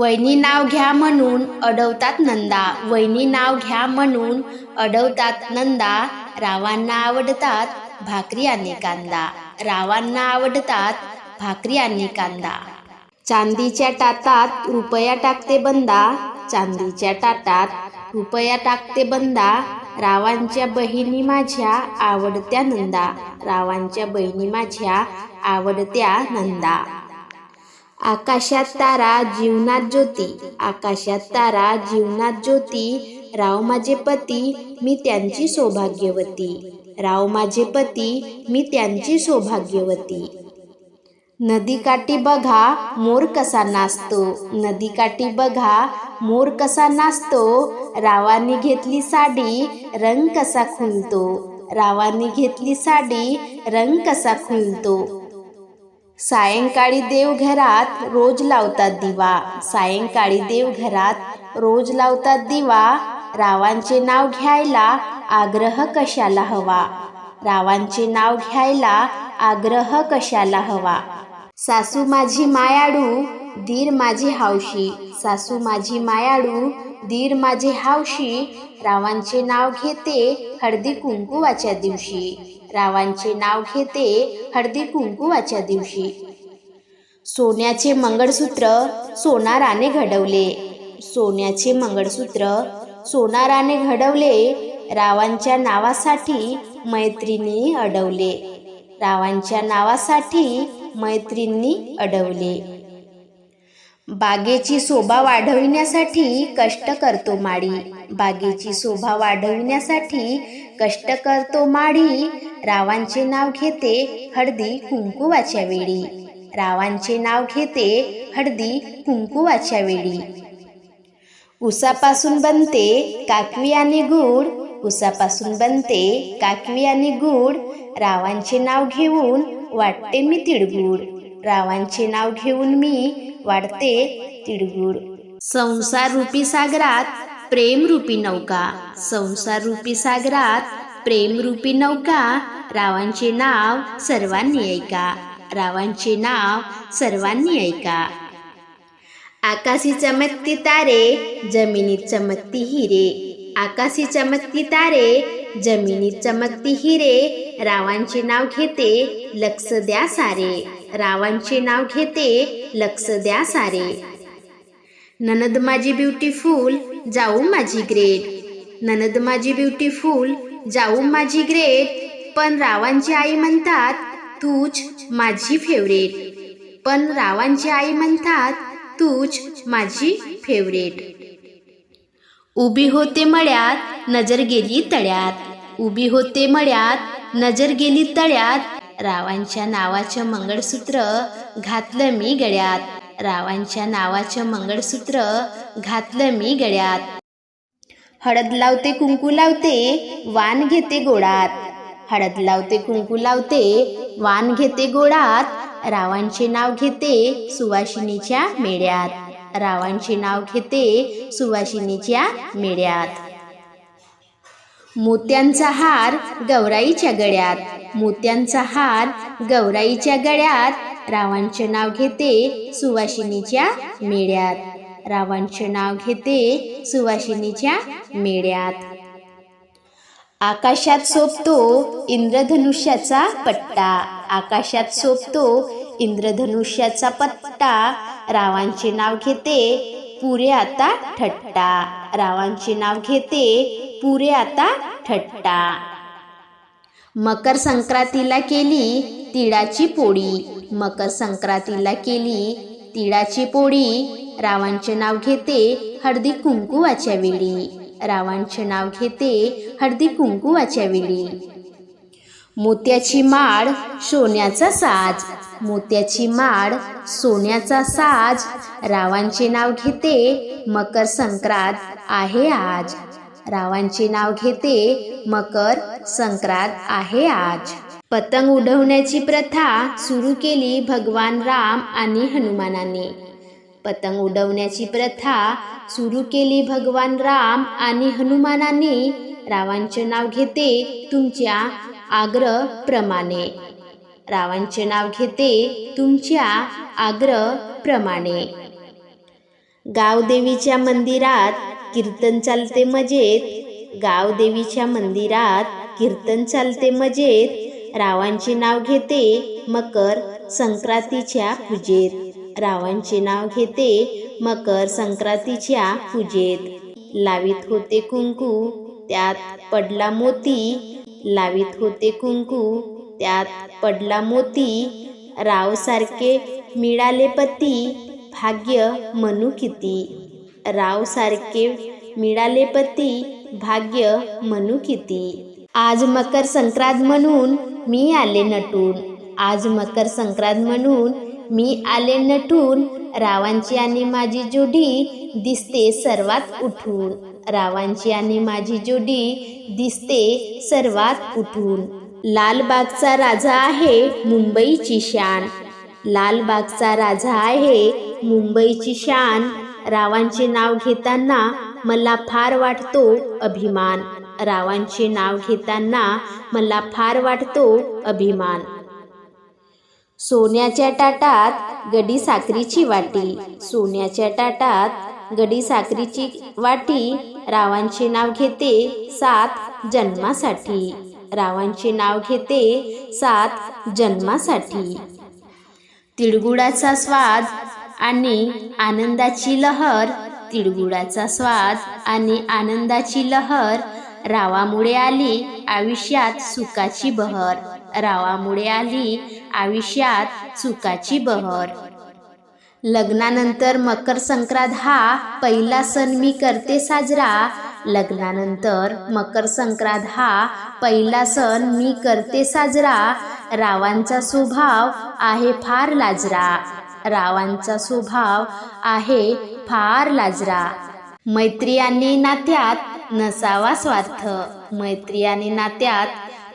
वैनी नाव घ्या म्हणून अडवतात नंदा. वैनी नाव घ्या म्हणून अडवतात नंदा. रावांना आवडतात भाकरी आणि कांदा. रावांना आवडतात भाकरी आणि कांदा. चांदीच्या टातात रुपया टाकते बंदा. चांदीच्या टातात रुपया टाकते बंदा. रावांच्या बहिणी माझ्या आवडत्या नंदा. रावांच्या बहिणी माझ्या आवडत्या नंदा. आकाशात तारा जीवनात ज्योती. आकाशात तारा जीवनात ज्योती. राव माझे पती मी त्यांची सौभाग्यवती. राव माझे पती मी त्यांची सौभाग्यवती. नदीकाठी बघा मोर कसा नाचतो. नदीकाठी बघा मोर कसा नाचतो. रावाने घेतली साडी रंग कसा खुलतो रावाने घेतली साडी रंग कसा खुलतो सायंकाळी देवघरात रोज लावतात दिवा. सायंकाळी देवघरात रोज लावतात दिवा. रावांचे नाव घ्यायला आग्रह कशाला हवा? रावांचे नाव घ्यायला आग्रह कशाला हवा? सासू माझी मायाडू धीर माझी हावशी. सासू माझी मायाडू धीर माझे हावशी. रावांचे नाव घेते हळदी कुंकुवाच्या दिवशी. रावांचे नाव घेते हळदी कुंकुवाच्या दिवशी. सोन्याचे मंगळसूत्र सोनाराने घडवले. सोन्याचे मंगळसूत्र सोनाराने घडवले. रावांच्या नावासाठी मैत्रिणी अडवले. रावांच्या नावासाठी मैत्रींनी अडवले. बागेची शोभा वाढविण्यासाठी कष्ट करतो माडी. बागेची शोभा वाढविण्यासाठी कष्ट करतो माडी. रावांचे नाव घेते हळदी कुंकुवाच्या वेळी. रावांचे नाव घेते हळदी कुंकुवाच्या वेळी. उसापासून बनते काकवी आणि गुड उसापासून बनते काकवी आणि गुड रावांचे नाव घेऊन वाटते मी तिळगुड रावांचे नाव घेऊन मी वाढते तिळगुड संसार रूपी सागरात प्रेम रूपी नौका. संसार रूपी सागरात प्रेम रूपी नौका. रावांचे नाव सर्वांनी ऐका. रावांचे नाव सर्वांनी ऐका. आकाशी चमकती तारे जमिनीत चमकती हिरे. आकाशी चमकती तारे जमिनीत चमकती हिरे रावांचे नाव घेते लक्ष द्या सारे. रावांचे नाव घेते लक्ष द्या सारे. ननद माझी ब्युटीफुल जाऊ माझी ग्रेट. ननद माझी ब्युटीफुल जाऊ माझी ग्रेट. पण रावांची आई म्हणतात तूच माझी फेवरेट. पण रावांची आई म्हणतात तूच माझी फेवरेट. उभी होते मळ्यात नजर गेली तळ्यात. उभी होते मळ्यात नजर गेली तळ्यात. रावांच्या नावाचं मंगळसूत्र घातलं मी गळ्यात. रावांच्या नावाचं मंगळसूत्र घातलं मी गळ्यात. हळद लावते कुंकू लावते वान घेते गोडात. हळद लावते कुंकू लावते वान घेते गोडात. रावांचे नाव घेते सुवासिनीच्या मेळ्यात. रावांचे नाव घेते सुवासिनीच्या मेळ्यात मोत्यांचा हार गौराईच्या गळ्यात. मोत्यांचा हार गौराईच्या गळ्यात. रावांचे नाव घेते सुवासिनीच्या मेळ्यात रावांचे नाव घेते सुवासिनीच्या मेळ्यात आकाशात सोपतो इंद्रधनुष्याचा पट्टा. आकाशात सोपतो इंद्रधनुष्याचा पट्टा. रावांचे नाव घेते पुरे आता ठट्टा. रावांचे नाव घेते पुरे आता ठट्टा. मकर संक्रांतीला केली तिळाची पोळी. मकर संक्रांतीला केली तिळाची पोळी. रावांचे नाव घेते हळदी कुंकुवाच्या वेळी. रावांचे नाव घेते हळदी कुंकुवाच्या वेळी. मोत्याची माळ सोन्याचा साज. मोत्याची माळ सोन्याचा साज रावांचे नाव घेते मकर संक्रांत आहे आज. रावांचे नाव घेते मकर संक्रांत आहे आज. पतंग उडवण्याची प्रथा सुरू केली भगवान राम आणि हनुमानाने. पतंग उडवण्याची प्रथा सुरू केली भगवान राम आणि हनुमानाने. रावांचे नाव घेते तुमच्या आग्रह प्रमाणे. रावांचे नाव घेते तुमच्या आग्रह प्रमाणे. गावदेवीच्या मंदिरात कीर्तन चालते मजेत. गावदेवीच्या मंदिरात कीर्तन चालते मजेत. रावांचे नाव घेते मकर संक्रांतीच्या पूजेत. रावांचे नाव घेते मकर संक्रांतीच्या पूजेत. लावित होते कुंकू त्यात पडला मोती. लावित होते कुंकू त्यात पडला मोती रावसारखे मिळाले पती भाग्य म्हणू किती. रावसारखे मिळाले पती भाग्य म्हणू किती. आज मकर संक्रांत म्हणून मी आले नटून. आज मकर संक्रांत म्हणून मी आले नटून. रावांची आणि माझी जोडी दिसते सर्वात उठून. रावांची आणि माझी जोडी दिसते सर्वात उठून. लालबागचा राजा आहे मुंबईची शान. लालबागचा राजा आहे मुंबईची शान. रावांचे नाव घेताना मला फार वाटतो अभिमान. रावांचे नाव घेताना मला फार वाटतो अभिमान. सोन्याच्या ताटात गडी साखरीची वाटी. सोन्याच्या ताटात गडी साखरीची वाटी. रावांचे नाव घेते सात जन्मासाठी. रावांचे नाव घेते सात जन्मासाठी. तिळगुळाचा स्वाद आणि आनंदाची लहर तिळगुळाचा स्वाद आणि आनंदाची लहर रावामुळे आली आयुष्यात सुखाची बहर रावामुळे आली आयुष्यात सुखाची बहर. लग्नानंतर मकर संक्रांत हा पहिला सण मी करते साजरा. लग्नानंतर मकर संक्रांत हा पहिला सण मी करते साजरा. रावांचा स्वभाव आहे फार लाजरा. रावांचा स्वभाव आहे फार लाजरा. मैत्री आणि नात्यात नसावा स्वार्थ. मैत्री आणि नात्यात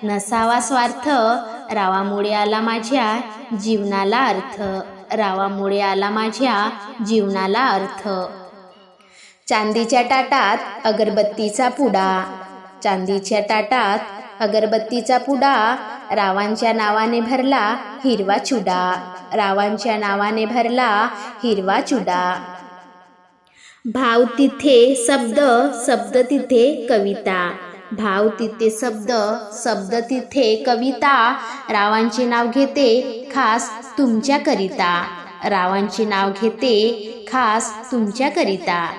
नसावा स्वार्थ. रावामुळे आला माझ्या जीवनाला अर्थ. रावामुळे आला माझ्या जीवनाला अर्थ. चांदीच्या ताटात अगरबत्तीचा पुडा. चांदीच्या ताटात अगरबत्तीचा पुडा रावांच्या नावाने भरला हिरवा चुडा. रावांच्या नावाने भरला हिरवा चुडा. भाव तिथे शब्द शब्द तिथे कविता. भाव तिथे शब्द शब्द तिथे कविता. रावांचे नाव घेते खास तुमच्याकरिता रावांचे नाव घेते खास तुमच्याकरिता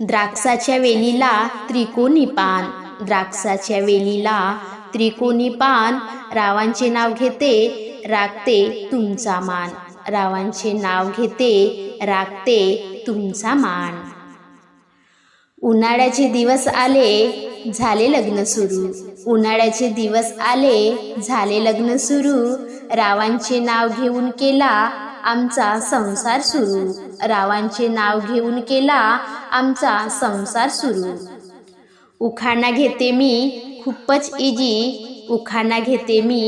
द्राक्षाच्या वेलीला त्रिकोणी पान. द्राक्षाच्या वेलीला त्रिकोणी पान. रावांचे नाव घेते राखते तुमचा मान. रावांचे नाव घेते राखते तुमचा मान. उन्हाळ्याचे दिवस आले झाले लग्न सुरू. उन्हाळ्याचे दिवस आले झाले लग्न सुरू. रावांचे नाव घेऊन केला आमचा संसार सुरू. रावांचे नाव घेऊन केला आमचा संसार सुरू. उखाणा घेते मी खूपच इजी. उखाणा घेते मी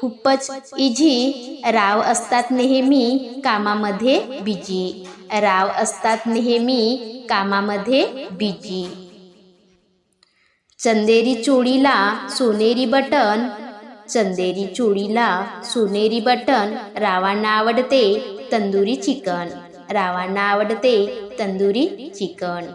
खूपच इझी राव असतात नेहमी कामामध्ये बिजी. राव असतात नेहमी कामामध्ये बिजी. चंदेरी चोळीला सोनेरी बटन. चंदेरी चोळीला सोनेरी बटन. रावांना आवडते तंदुरी चिकन. रावांना आवडते तंदुरी चिकन.